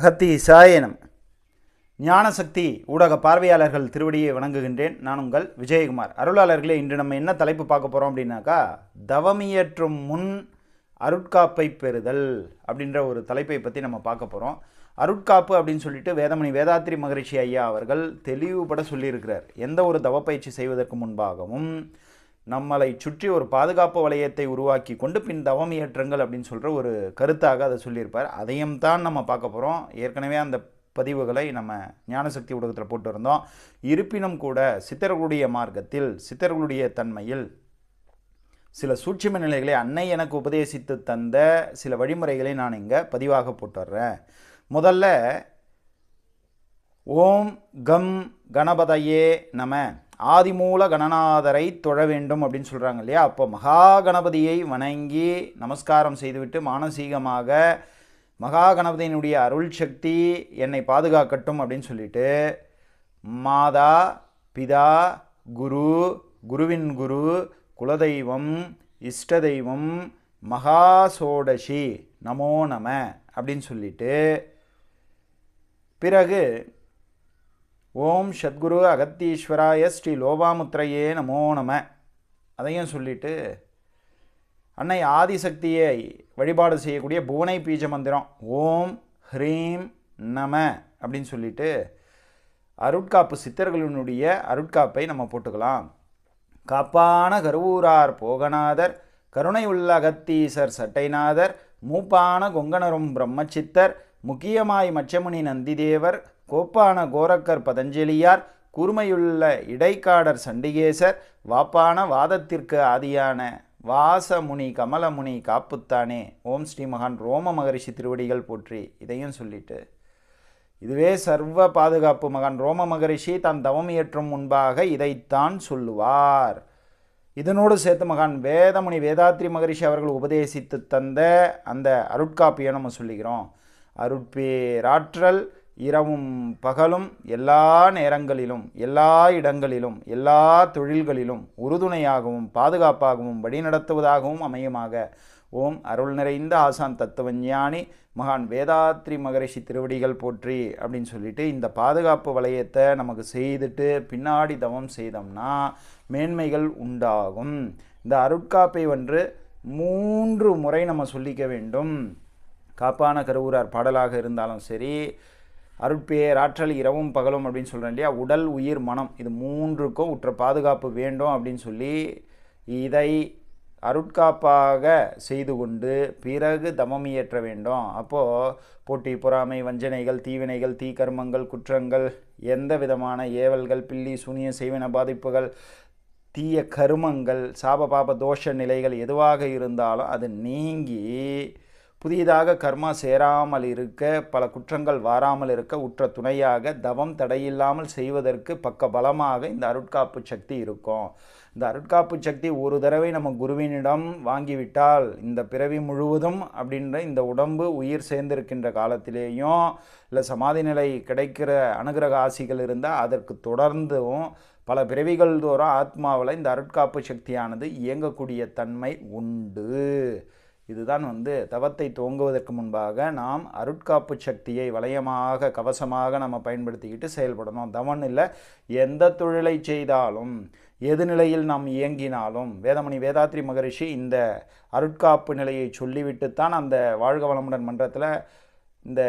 அகத்தி சாயனம். ஞானசக்தி ஊடக பார்வையாளர்கள் திருவடியை வணங்குகின்றேன். நான் உங்கள் விஜயகுமார். அருளாளர்களே இன்று நம்ம என்ன தலைப்பு பார்க்க போகிறோம் அப்படின்னாக்கா தவமியற்றும் முன் அருட்காப்பை பெறுதல் அப்படின்ற ஒரு தலைப்பை பற்றி நம்ம பார்க்க போகிறோம் அருட்காப்பு அப்படின்னு சொல்லிட்டு வேதமணி வேதாத்திரி மகரிஷி ஐயா அவர்கள் தெளிவுபட சொல்லியிருக்கிறார். எந்த ஒரு தவப்பயிற்சி செய்வதற்கு முன்பாகவும் நம்மளை சுற்றி ஒரு பாதுகாப்பு வளையத்தை உருவாக்கி கொண்டு பின் தவம் இயற்றுங்கள் அப்படின்னு சொல்கிற ஒரு கருத்தாக அதை சொல்லியிருப்பார். அதையும் தான் நம்ம பார்க்க போகிறோம் ஏற்கனவே அந்த பதிவுகளை நம்ம ஞானசக்தி ஊடகத்தில் போட்டு இருந்தோம் இருப்பினும் கூட சித்தர்களுடைய மார்க்கத்தில் சித்தர்களுடைய தன்மையில் சில சூட்சும நிலைகளை அன்னை எனக்கு உபதேசித்து தந்த சில வழிமுறைகளை நான் இங்கே பதிவாக போட்டுடுறேன் முதல்ல ஓம் கம் கணபதையே நம. ஆதிமூல கணநாதரை தொழ வேண்டும் அப்படின்னு சொல்கிறாங்க இல்லையா அப்போ மகா கணபதியை வணங்கி நமஸ்காரம் செய்துவிட்டு மானசீகமாக மகா கணபதியினுடைய அருள் சக்தி என்னை பாதுகாக்கட்டும் அப்படின்னு சொல்லிட்டு மாதா பிதா குரு குருவின் குரு குலதெய்வம் இஷ்ட தெய்வம் மகா சோடசி நமோ நம அப்படின்னு சொல்லிட்டு பிறகு ஓம் சத்குரு அகத்தீஸ்வராய ஸ்ரீ லோபாமுத்திரையே நமோ நம. அதையும் சொல்லிட்டு அன்னை ஆதிசக்தியை வழிபாடு செய்யக்கூடிய புவனை பீஜ மந்திரம் ஓம் ஹ்ரீம் நம அப்படின்னு சொல்லிட்டு அருட்காப்பு சித்தர்களினுடைய அருட்காப்பை நம்ம போட்டுக்கலாம். காப்பான கருவூரார் போகநாதர் கருணை உள்ள அகத்தீசர் சட்டைநாதர் மூப்பான கொங்கணரும் பிரம்மச்சித்தர் முக்கியமாய் மச்சமுனி நந்திதேவர் கோப்பான கோரக்கர் பதஞ்சலியார் கூர்மையுள்ள இடைக்காடர் சண்டிகேசர் வாப்பான வாதத்திற்கு ஆதியான வாசமுனி கமலமுனி காப்புத்தானே ஓம் ஸ்ரீ மகான் ரோம மகரிஷி திருவடிகள் போற்றி இதையும் சொல்லிட்டு. இதுவே சர்வ பாதுகாப்பு மகான் ரோம மகரிஷி தான் தவம் இயற்றும் முன்பாக இதைத்தான் சொல்லுவார். இதனோடு சேர்த்து மகான் வேதமுனி வேதாத்ரி மகரிஷி அவர்கள் உபதேசித்து தந்த அந்த அருட்காப்பியை நம்ம சொல்லிக்கிறோம். அருட்பேராற்றல் இரவும் பகலும் எல்லா நேரங்களிலும் எல்லா இடங்களிலும் எல்லா தொழில்களிலும் உறுதுணையாகவும் பாதுகாப்பாகவும் வழிநடத்துவதாகவும் அமையுமாக. ஓம் அருள் நிறைந்த ஆசான் தத்துவஞானி மகான் வேதாத்ரி மகரிஷி திருவடிகள் போற்றி அப்படின்னு சொல்லிட்டு இந்த பாதுகாப்பு வளையத்தை நமக்கு செய்துட்டு பின்னாடி தவம் செய்தோம்னா மேன்மைகள் உண்டாகும். இந்த அருட்காப்பை ஒன்று மூன்று முறை நம்ம சொல்லிக்க வேண்டும். காப்பான கருவூரார் பாடலாக இருந்தாலும் சரி அருட்பேர் ஆற்றல் இரவும் பகலும் அப்படின்னு சொல்கிறேன் இல்லையா? உடல் உயிர் மனம். இது மூன்றுக்கும் உற்ற பாதுகாப்பு வேண்டும் அப்படின்னு சொல்லி இதை அருட்காப்பாக செய்து கொண்டு பிறகு தமம் இயற்ற வேண்டும். அப்போது போட்டி பொறாமை வஞ்சனைகள் தீவினைகள் தீக்கர்மங்கள் குற்றங்கள் எந்த விதமான ஏவல்கள் பில்லி சூனிய செய்வின பாதிப்புகள் தீய கருமங்கள் சாப பாப தோஷ நிலைகள் எதுவாக இருந்தாலும் அது நீங்கி புதிதாக கர்மா சேராமல் இருக்க பல குற்றங்கள் வாராமல் இருக்க உற்ற துணையாக தவம் தடையில்லாமல் செய்வதற்கு பக்க பலமாக இந்த அருட்காப்பு சக்தி இருக்கும். இந்த அருட்காப்பு சக்தி ஒரு தடவை நம்ம குருவினிடம் வாங்கிவிட்டால் இந்த பிறவி முழுவதும் அப்படின்ற இந்த உடம்பு உயிர் சேர்ந்திருக்கின்ற காலத்திலேயும் இல்லை சமாதி நிலை கிடைக்கிற அனுகிரக ஆசிகள் இருந்தால் அதற்கு தொடர்ந்தும் பல பிறவிகள் தோறும் ஆத்மாவில் இந்த அருட்காப்பு சக்தியானது இயங்கக்கூடிய தன்மை உண்டு. இதுதான் வந்து தவத்தை துவங்குவதற்கு முன்பாக நாம் அருட்காப்பு சக்தியை வளையமாக கவசமாக நம்ம பயன்படுத்திக்கிட்டு செயல்படணும். தவன் இல்லை எந்த தொழிலை செய்தாலும் எது நிலையில் நாம் இயங்கினாலும் வேதமணி வேதாத்ரி மகரிஷி இந்த அருட்காப்பு நிலையை சொல்லிவிட்டுத்தான் அந்த வாழ்க வளமுடன் மன்றத்தில் இந்த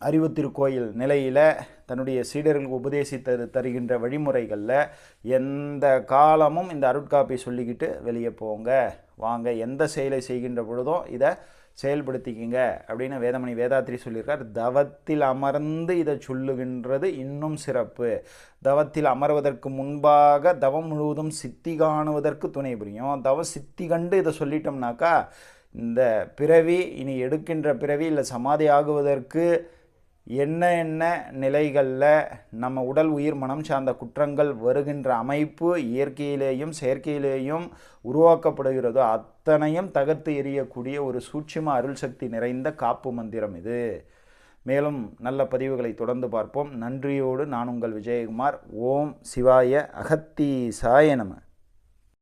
அறிவு திருக்கோயில் நிலையில் தன்னுடைய சீடர்களுக்கு உபதேசித்து தருகின்ற வழிமுறைகளில் எந்த காலமும் இந்த அருட்காப்பை சொல்லிக்கிட்டு வெளியே போங்க. வாங்க எந்த செயலை செய்கின்ற பொழுதும் இதை செயல்படுத்திக்கிங்க அப்படின்னு வேதமணி வேதாத்திரி சொல்லியிருக்கார். தவத்தில் அமர்ந்து இதை சொல்லுகின்றது இன்னும் சிறப்பு. தவத்தில் அமர்வதற்கு முன்பாக தவம் முழுவதும் சித்தி காணுவதற்கு துணை புரியும். தவ சித்தி கண்டு இதை சொல்லிட்டோம்னாக்கா இந்த பிறவி இனி எடுக்கின்ற பிறவி இல்லை சமாதி ஆகுவதற்கு என்ன என்ன நிலைகளில் நம்ம உடல் உயிர் மனம் சார்ந்த குற்றங்கள் வருகின்ற அமைப்பு இயற்கையிலேயும் செயற்கையிலேயும் உருவாக்கப்படுகிறதோ அத்தனையும் தகர்த்து எறியக்கூடிய ஒரு சூட்சும அருள் சக்தி நிறைந்த காப்பு மந்திரம் இது. மேலும் நல்ல பதிவுகளை தொடர்ந்து பார்ப்போம். நன்றியோடு நான் உங்கள் விஜயகுமார். ஓம் சிவாய அகத்தீசாய நம.